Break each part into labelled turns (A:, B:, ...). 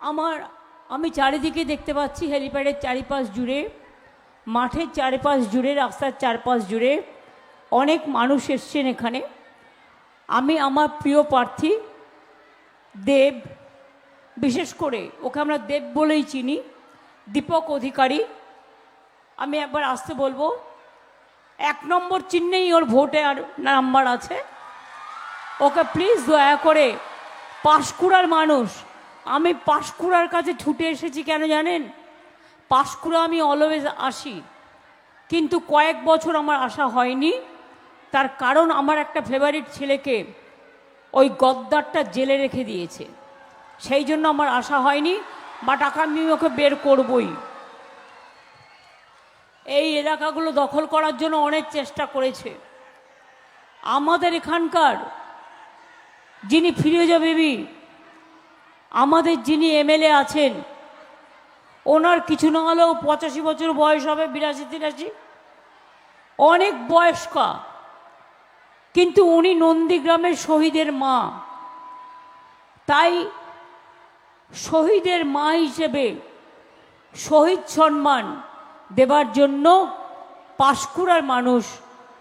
A: আমার, আমি চারিদিকে দেখতে পাচ্ছি হেলিপ্যাডের চারিপাশ জুড়ে, মাঠের চারিপাশ জুড়ে, রাস্তার চারপাশ জুড়ে অনেক মানুষ এসছেন এখানে। আমি আমার প্রিয় প্রার্থী দেব, বিশেষ করে ওকে আমরা দেব বলেই চিনি, দীপক অধিকারী। আমি একবার আসতে বলব, এক নম্বর চিহ্নেই ওর ভোটে আর নাম্বার আছে। ওকে প্লিজ দয়া করে পাঁশকুড়ার মানুষ আমি পাঁশকুড়ার কাছে ছুটে এসেছি কেন জানেন? পাঁশকুড়া আমি অলওয়েজ আসি। কিন্তু কয়েক বছর আমার আসা হয়নি। তার কারণ আমার একটা ফেভারিট ছেলেকে ওই গদ্দারটা জেলে রেখে দিয়েছে। সেই জন্য আমার আশা হয়নি বা টাকা আমি ওকে বের করবই। এই এলাকাগুলো দখল করার জন্য অনেক চেষ্টা করেছে। আমাদের এখানকার যিনি ফিরোজা বেবি আমাদের যিনি এমএলএ আছেন, ওনার কিছু না হলেও পঁচাশি বছর বয়স হবে, বিরাশি, তিরাশি। অনেক বয়স্কা। কিন্তু উনি নন্দীগ্রামের শহীদের মা। তাই শহীদের মা হিসেবে শহীদ সম্মান দেবার জন্য পাঁশকুড়ার মানুষ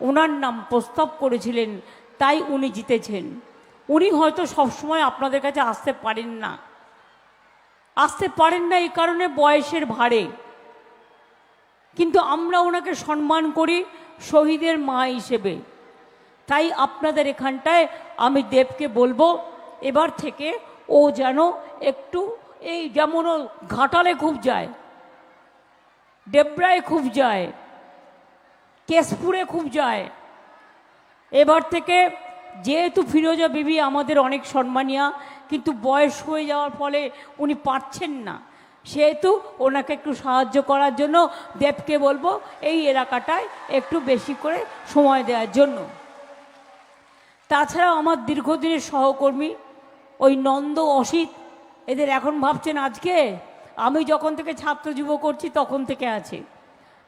A: ওনার নাম প্রস্তাব করেছিলেন, তাই উনি জিতেছেন। উনি হয়তো সবসময় আপনাদের কাছে আসতে পারেন না। আসতে পারেন না এই কারণে বয়সের ভারে। কিন্তু আমরা ওনাকে সম্মান করি শহীদের মা হিসেবে। তাই আপনাদের এখানটায় আমি দেবকে বলব, এবার থেকে ও যেন একটু এই যেমন ও ঘাটালে খুব যায়, ডেবরায় খুব যায়, কেশপুরে খুব যায়। এবার থেকে যেহেতু ফিরোজা বিবি আমাদের অনেক সম্মানিয়া কিন্তু বয়স হয়ে যাওয়ার ফলে উনি পারছেন না। সেহেতু ওনাকে একটু সাহায্য করার জন্য দেবকে বলব, এই এলাকাটায় একটু বেশি করে সময় দেওয়ার জন্য। তাছাড়াও আমার দীর্ঘদিনের সহকর্মী, ওই নন্দ অসিত, এদের এখন ভাবছেন আজকে আমি যখন থেকে ছাত্র যুব করছি তখন থেকে আছে।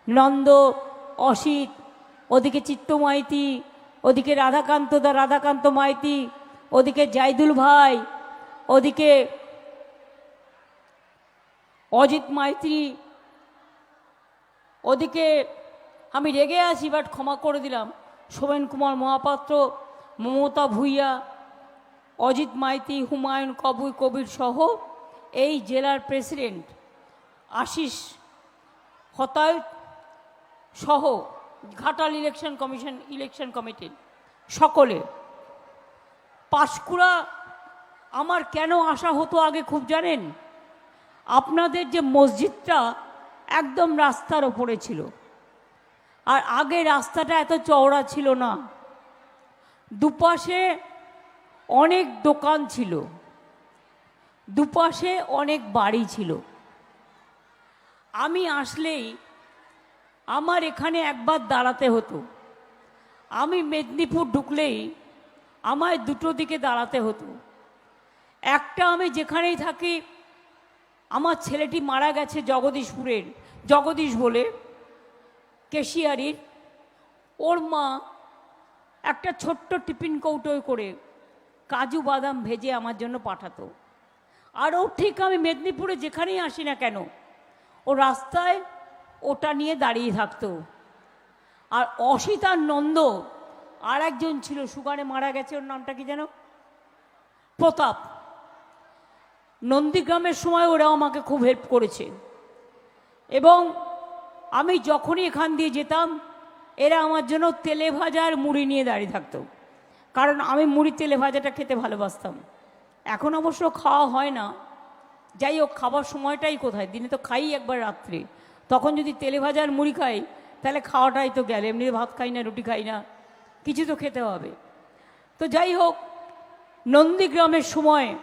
A: নন্দ, অসিত, ওদিকে চিত্ত মাইতি ওদিকে রাধাকান্ত দা, রাধাকান্ত মাইতি, ওদিকে জাইদুল ভাই ওদিকে অজিত মাইতি, ওদিকে আমি রেগে আছি বাট ক্ষমা করে দিলাম। শোভেন কুমার মহাপাত্র, মমতা ভূঁইয়া, অজিত মাইতি, হুমায়ুন কবুই কবির সহ এই জেলার প্রেসিডেন্ট আশিস হতায়ত সহ ঘাটাল ইলেকশন কমিশন, ইলেকশন কমিটির সকলে। পাঁশকুড়া আমার কেন আসা হতো আগে খুব জানেন? আপনাদের যে মসজিদটা একদম রাস্তার ওপরে ছিল। আর আগে রাস্তাটা এত চওড়া ছিল না। দুপাশে অনেক দোকান ছিল। দুপাশে অনেক বাড়ি ছিল। আমি আসলেই আমার এখানে একবার দাঁড়াতে হতো। আমি মেদিনীপুর ঢুকলেই আমায় দুটো দিকে দাঁড়াতে হতো। একটা আমি যেখানেই থাকি, আমার ছেলেটি মারা গেছে জগদীশপুরের, জগদীশ বলে, কেশিয়ারির। ওর মা একটা ছোট্ট টিফিন কৌটোয় করে কাজু বাদাম ভেজে আমার জন্য পাঠাতো। আর ও ঠিক আমি মেদিনীপুরে যেখানেই আসি না কেন, ও রাস্তায় ওটা নিয়ে দাঁড়িয়ে থাকতো। আর অসিতার নন্দ আর একজন ছিল, সুগারে মারা গেছে, ওর নামটা কি যেন? প্রতাপ। নন্দীগ্রামের সময় ওরা আমাকে খুব হেল্প করেছে। এবং আমি যখনই এখান দিয়ে যেতাম, এরা আমার জন্য তেলে ভাজা আর মুড়ি নিয়ে দাঁড়িয়ে থাকতো। কারণ আমি মুড়ি তেলে ভাজাটা খেতে ভালোবাসতাম। এখন অবশ্য খাওয়া হয় না। যাই হোক, খাবার সময়টাই কোথায়? দিনে তো খাই একবার রাত্রে। তখন যদি তেলে ভাজা আর মুড়ি খাই, তাহলে খাওয়াটাই তো গেল। এমনি ভাত খাই না, রুটি খাই না, কিছু তো খেতে হবে। তো যাই হোক, নন্দীগ্রামের সময়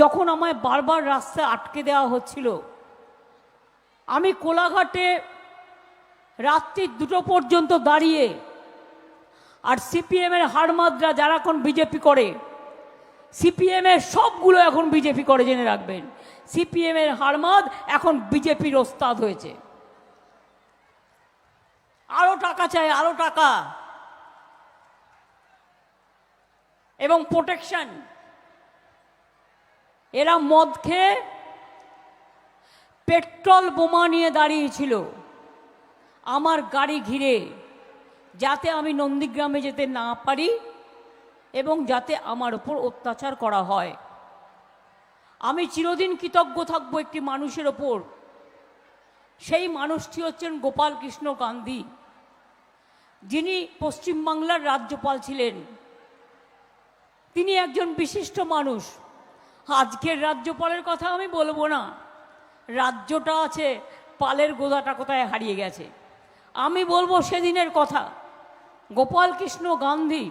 A: যখন আমায় বারবার রাস্তায় আটকে দেওয়া হচ্ছিল, আমি কোলাঘাটে রাত্রি দুটো পর্যন্ত দাঁড়িয়ে আর সিপিএমের হারমাদরা যারা এখন বিজেপি করে, সিপিএমের সবগুলো এখন বিজেপি করে জেনে রাখবেন। সিপিএমের হারমাদ এখন বিজেপির ওস্তাদ হয়েছে। আরও টাকা চাই, আরও টাকা। এবং প্রোটেকশন এরা মদ খেয়ে পেট্রোল বোমা নিয়ে দাঁড়িয়েছিল আমার গাড়ি ঘিরে, যাতে আমি নন্দীগ্রামে যেতে না পারি এবং যাতে আমার ওপর অত্যাচার করা হয়। আমি চিরদিন কৃতজ্ঞ থাকব একটি মানুষের ওপর। সেই মানুষটি হচ্ছেন গোপাল কৃষ্ণ গান্ধী, যিনি পশ্চিমবাংলার রাজ্যপাল ছিলেন। তিনি একজন বিশিষ্ট মানুষ। আজকের রাজ্যপালের কথা আমি বলব না। রাজ্যটা আছে, পালের গোদাটা কোথায় হারিয়ে গেছে। আমি বলব সেদিনের কথা। গোপাল কৃষ্ণ গান্ধী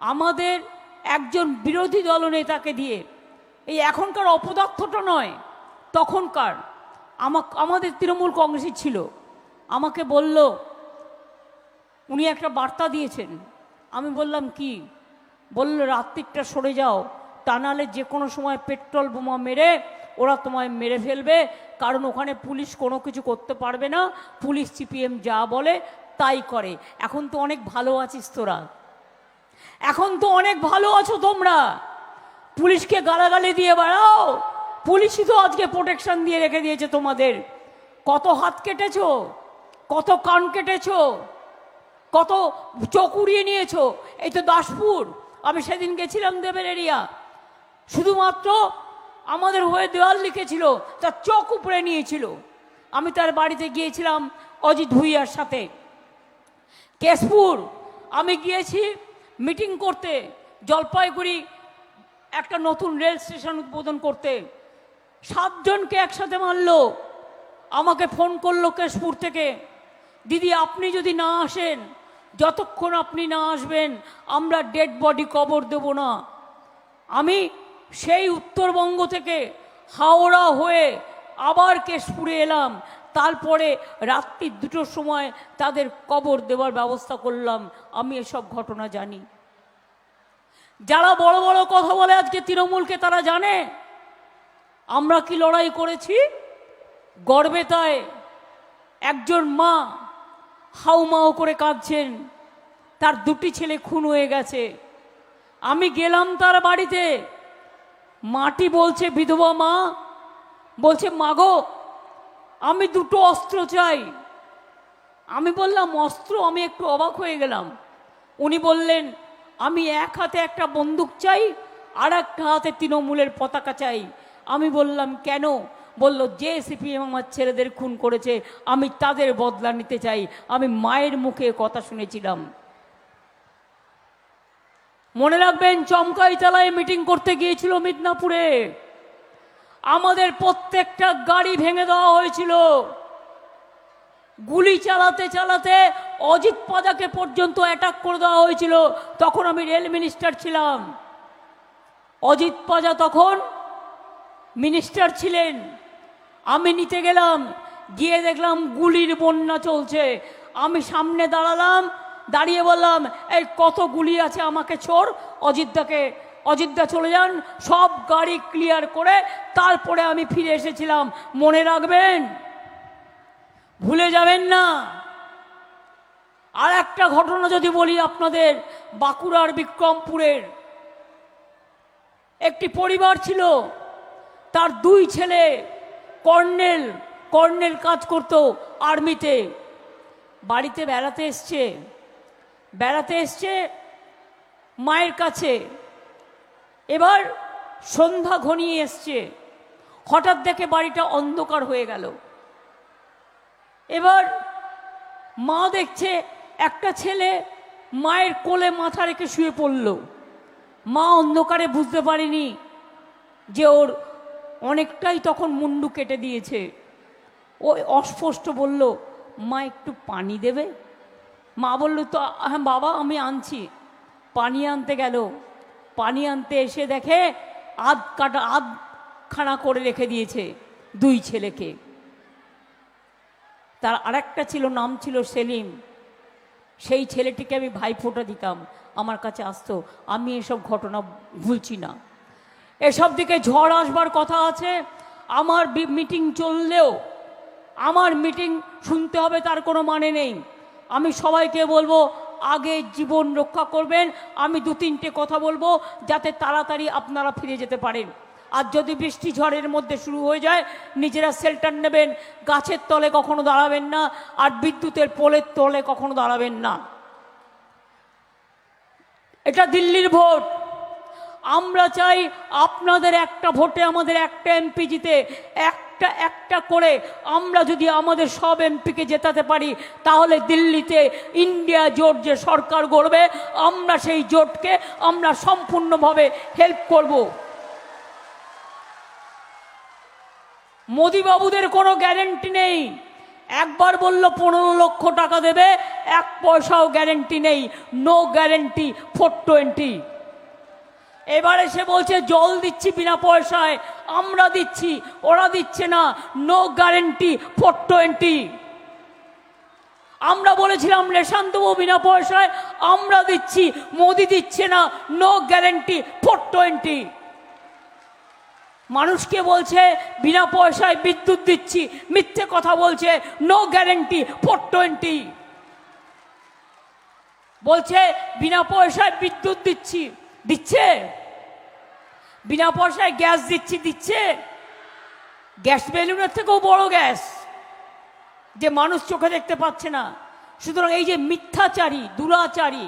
A: আমাদের একজন বিরোধী দলনেতাকে দিয়ে, এই এখনকার অপদার্থটা নয়, তখনকার। আমাক আমাদের তৃণমূল কংগ্রেসই ছিল। আমাকে বলল, উনি একটা বার্তা দিয়েছেন। আমি বললাম, কি? বলল রাত্রিকটা সরে যাও। তা নাহলে যে কোনো সময় পেট্রোল বোমা মেরে ওরা তোমায় মেরে ফেলবে। কারণ ওখানে পুলিশ কোনো কিছু করতে পারবে না। পুলিশ সিপিএম যা বলে তাই করে। এখন তো অনেক ভালো আছিস তোরা। এখন তো অনেক ভালো আছো তোমরা। পুলিশকে গালাগালি দিয়ে বেড়াও। পুলিশই তো আজকে প্রোটেকশন দিয়ে রেখে দিয়েছে তোমাদের। কত হাত কেটেছ? কত কান কেটেছ? কত চোখ উড়িয়ে নিয়েছো? এই তো দাসপুর। আমি সেদিন গেছিলাম দেবের এরিয়া। শুধুমাত্র আমাদের হয়ে দেওয়াল লিখেছিল তার চোখ উপরে নিয়েছিল। আমি তার বাড়িতে গিয়েছিলাম অজিত ভুইয়ার সাথে। কেশপুর, আমি গিয়েছি মিটিং করতে, জলপাইগুড়ি একটা নতুন রেল স্টেশন উদ্বোধন করতে। সাতজনকে একসাথে মারলো, আমাকে ফোন করল কেশপুর থেকে, দিদি, আপনি যদি না আসেন, যতক্ষণ আপনি না আসবেন, আমরা ডেড বডি কবর দেব না। আমি সেই উত্তরবঙ্গ থেকে হাওড়া হয়ে আবার কেশপুরে এলাম। তারপরে রাত্রি দুটোর সময় তাদের কবর দেওয়ার ব্যবস্থা করলাম। আমি এসব ঘটনা জানি। যারা বড় বড় কথা বলে আজকে তৃণমূলকে তারা জানে। আমরা কি লড়াই করেছি? গর্বে তাই একজন মা হাউমাউ করে কাঁদছেন। তার দুটি ছেলে খুন হয়ে গেছে। আমি গেলাম তার বাড়িতে। মাটি বলছে, বিধবা মা। বলছে, মাগো, আমি দুটো অস্ত্র চাই। আমি বললাম, অস্ত্র? আমি একটু অবাক হয়ে গেলাম। উনি বললেন, আমি এক হাতে একটা বন্দুক চাই, আর একটা হাতে তৃণমূলের পতাকা চাই। আমি বললাম, কেন? বলল, যে সিপিএম আমার ছেলেদের খুন করেছে, আমি তাদের বদলা নিতে চাই। আমি মায়ের মুখে কথা শুনেছিলাম। মনে রাখবেন, চমকাই তালায় মিটিং করতে গিয়েছিল মিদনাপুরে। আমাদের প্রত্যেকটা গাড়ি ভেঙে দেওয়া হয়েছিল। গুলি চালাতে চালাতে অজিত পাদাকে পর্যন্ত অ্যাটাক করে দেওয়া হয়েছিল। তখন আমি রেল মিনিস্টার ছিলাম। অজিত পাজা তখন মিনিস্টার ছিলেন। আমি নিতে গেলাম, গিয়ে দেখলাম গুলির বন্যা চলছে। আমি সামনে দাঁড়ালাম দাঁড়িয়ে বললাম, এই কত গুলি আছে আমাকে চোর অযোধ্যাকে অযোধ্যা চলে যান, সব গাড়ি ক্লিয়ার করে তারপরে আমি ফিরে এসেছিলাম, মনে রাখবেন? ভুলে যাবেন না। আর একটা ঘটনা যদি বলি আপনাদের বাঁকুড়ার বিক্রমপুরের। একটি পরিবার ছিল, তার দুই ছেলে, কর্নেল কর্নেল কাজ করতো আর্মিতে, বাড়িতে বেড়াতে এসছে। বেড়াতে এসছে মায়ের কাছে। এবার সন্ধ্যা ঘনিয়ে এসছে। হঠাৎ দেখে বাড়িটা অন্ধকার হয়ে গেল। এবার মা দেখছে একটা ছেলে মায়ের কোলে মাথা রেখে শুয়ে পড়ল। মা অন্ধকারে বুঝতে পারেনি যে ওর অনেকটাই তখন মুন্ডু কেটে দিয়েছে। ও অস্পষ্ট বলল, মা, একটু পানি দেবে? মা বলল, তো হ্যাঁ বাবা, আমি আনছি। পানি আনতে গেল। পানি আনতে এসে দেখে আধ কাটা, আধ খানা করে রেখে দিয়েছে দুই ছেলেকে। তার আরেকটা ছিল, নাম ছিল সেলিম। সেই ছেলেটিকে আমি ভাইফোঁটা দিতাম। আমার কাছে আসতো, আমি এসব ঘটনা ভুলছি না। এসব দিকে ঝড় আসবার কথা আছে। আমার মিটিং চললেও, আমার মিটিং শুনতে হবে, তার কোনো মানে নেই। আমি সবাইকে বলব, আগে জীবন রক্ষা করবেন। আমি দু তিনটে কথা বলব, যাতে তাড়াতাড়ি আপনারা ফিরে যেতে পারেন। আর যদি বৃষ্টি ঝড়ের মধ্যে শুরু হয়ে যায়, নিজেরা শেল্টার নেবেন। গাছের তলে কখনো দাঁড়াবেন না, আর বিদ্যুতের পোলের তলে কখনো দাঁড়াবেন না। এটা দিল্লির ভোট। আমরা চাই আপনাদের একটা ভোটে আমাদের একটা এমপি জিতে। একটা একটা করে আমরা যদি আমাদের সব এমপিকে জেতাতে পারি, তাহলে দিল্লিতে ইন্ডিয়া জোট যে সরকার গড়বে, আমরা সেই জোটকে আমরা সম্পূর্ণভাবে হেল্প করব। মোদিবাবুদের কোনো গ্যারেন্টি নেই। একবার বলল পনেরো লক্ষ টাকা দেবে, এক পয়সাও গ্যারেন্টি নেই। নো গ্যারেন্টি ফোর টোয়েন্টি এবারে সে বলছে, জল দিচ্ছি বিনা পয়সায়। আমরা দিচ্ছি, ওরা দিচ্ছে না নো গ্যারেন্টি ফোর টোয়েন্টি আমরা বলেছিলাম, রেশন দেবো বিনা পয়সায়, আমরা দিচ্ছি, মোদি দিচ্ছে না নো গ্যারেন্টি ফোর টোয়েন্টি মানুষকে বলছে, বিনা পয়সায় বিদ্যুৎ দিচ্ছি, মিথ্যে কথা বলছে নো গ্যারেন্টি ফোর টোয়েন্টি বলছে, বিনা পয়সায় বিদ্যুৎ দিচ্ছি, দিচ্ছে? বিনা পয়সায় গ্যাস দিচ্ছি, দিচ্ছে। গ্যাস বেলুনের থেকেও বড় গ্যাস। যে মানুষ চোখে দেখতে পাচ্ছে না। সুতরাং এই যে মিথ্যাচারী, দুরাচারী,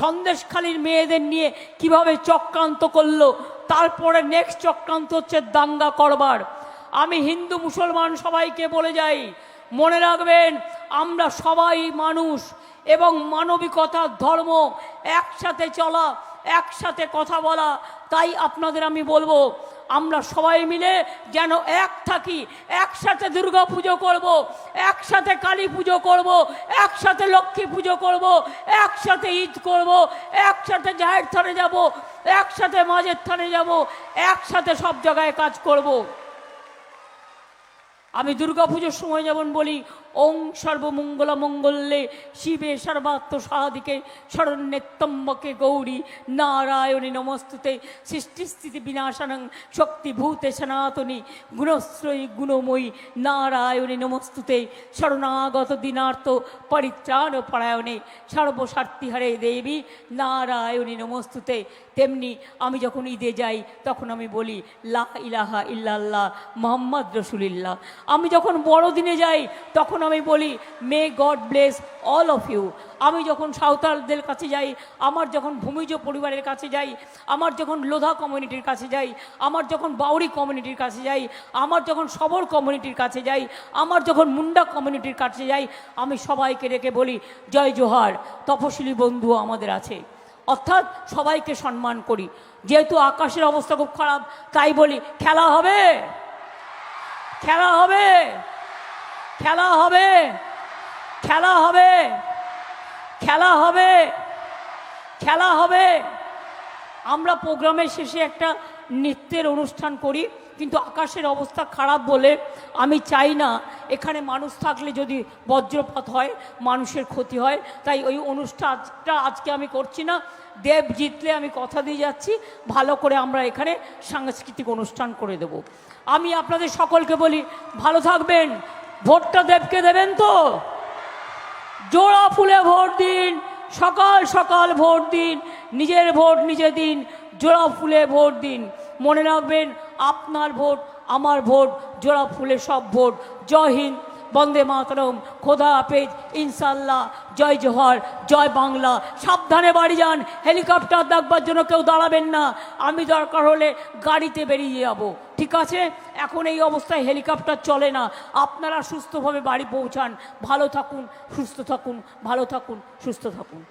A: সন্দেশখালীর মেয়েদের নিয়ে কীভাবে চক্রান্ত করল, তারপরে নেক্সট চক্রান্ত হচ্ছে দাঙ্গা করবার। আমি হিন্দু মুসলমান সবাইকে বলে যাই, মনে রাখবেন, আমরা সবাই মানুষ এবং মানবিকতার ধর্ম একসাথে চলা একসাথে কথা বলা, তাই আপনাদের আমি বলব, আমরা সবাই মিলে যেন এক থাকি, একসাথে দুর্গা পুজো করব, একসাথে কালী পুজো করব, একসাথে লক্ষ্মী পুজো করব, একসাথে ঈদ করব, একসাথে জাহের থানে যাব, একসাথে মাঝের থানে যাব, একসাথে সব জায়গায় কাজ করব। আমি দুর্গা পুজোর সময় যেমন বলি ওং সর্বমঙ্গল মঙ্গলে শিবে সর্বাত্ম সাহাদিকে শরণ্যেত্তম্বকে গৌরী নারায়ণী নমস্তুতে সৃষ্টিস্থিতি বিনাশনং শক্তিভূতে সনাতনী গুণশ্রয়ী গুণময়ী নারায়ণী নমস্তুতে শরণাগত দিনার্থ পরিত্রাণ পরায়ণে সর্বস্বার্থিহারে দেবী নারায়ণী নমস্তুতে। তেমনি আমি যখন ঈদে যাই তখন আমি বলি, লা ইলাহা ইল্লাল্লাহ মোহাম্মদ রসুলিল্লাহ। আমি যখন বড়দিনে যাই তখন আমি বলি may God bless all of you আমি যখন সাঁওতালদের কাছে যাই, আমার যখন ভূমিজ পরিবারের কাছে যাই, আমার যখন লোধা কমিউনিটির কাছে যাই, আমার যখন বাউরি কমিউনিটির কাছে যাই, আমার যখন সবর কমিউনিটির কাছে যাই, আমার যখন মুন্ডা কমিউনিটির কাছে যাই, আমি সবাইকে রেখে বলি, জয় জোহার তপশিলি বন্ধু আমাদের আছে। অর্থাৎ সবাইকে সম্মান করি। যেহেতু আকাশের অবস্থা খুব খারাপ, তাই বলি, খেলা হবে খেলা হবে। খেলা হবে। খেলা হবে। খেলা হবে। খেলা হবে। আমরা প্রোগ্রামের শেষে একটা নৃত্যের অনুষ্ঠান করি, কিন্তু আকাশের অবস্থা খারাপ বলে আমি চাই না। এখানে মানুষ থাকলে যদি বজ্রপাত হয়, মানুষের ক্ষতি হয়, তাই ওই অনুষ্ঠানটা আজকে আমি করছি না। দেব জিতলে আমি কথা দিয়ে যাচ্ছি। ভালো করে আমরা এখানে সাংস্কৃতিক অনুষ্ঠান করে দেব। আমি আপনাদের সকলকে বলি, ভালো থাকবেন। ভোটটা দেবকে দেবেন তো? জোড়া ফুলে ভোট দিন, সকাল সকাল ভোট দিন, নিজের ভোট নিজে দিন, জোড়া ফুলে ভোট দিন। মনে রাখবেন, আপনার ভোট, আমার ভোট, জোড়া ফুলে সব ভোট। জয় হিন্দ। বন্দে মাতরম, খোদা হাফেজ ইনশাল্লাহ জয় জোহর, জয় বাংলা। সাবধানে বাড়ি যান, হেলিকপ্টার দেখবার জন্য কেউ দাঁড়াবেন না। আমি দরকার হলে গাড়িতে বেরিয়ে যাব, ঠিক আছে? এখন এই অবস্থায় হেলিকপ্টার চলে না। আপনারা সুস্থভাবে বাড়ি পৌঁছান। ভালো থাকুন, সুস্থ থাকুন, ভালো থাকুন, সুস্থ থাকুন।